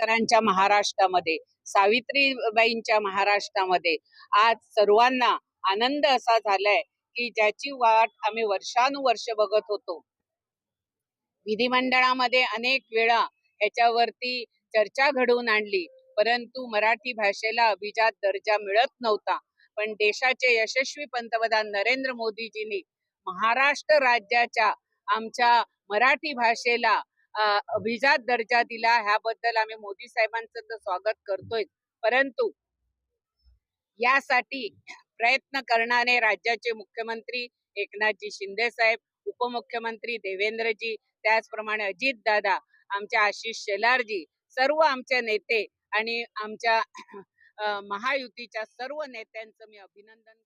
आंबेडकरांच्या महाराष्ट्रामध्ये सावित्रीबाईंच्या महाराष्ट्रामध्ये आज सर्वांना आनंद असा झालाय की ज्याची वाट आम्ही वर्षानुवर्ष बघत होतो. विधिमंडळामध्ये अनेक वेळा ह्याच्यावरती चर्चा घडवून आणली परंतु मराठी भाषेला अभिजात दर्जा मिळत नव्हता. पण देशाचे यशस्वी पंतप्रधान नरेंद्र मोदीजींनी महाराष्ट्र राज्याच्या आमच्या मराठी भाषेला अभिजात दर्जा दिला ह्याबद्दल आम्ही मोदी साहेबांचं तर स्वागत करतोय. परंतु यासाठी प्रयत्न करणारे राज्याचे मुख्यमंत्री एकनाथजी शिंदे साहेब उपमुख्यमंत्री देवेंद्रजी त्याचप्रमाणे अजित दादा आमच्या आशिष शेलारजी सर्व आमचे नेते आणि आमच्या महायुतीच्या सर्व नेत्यांचं मी अभिनंदन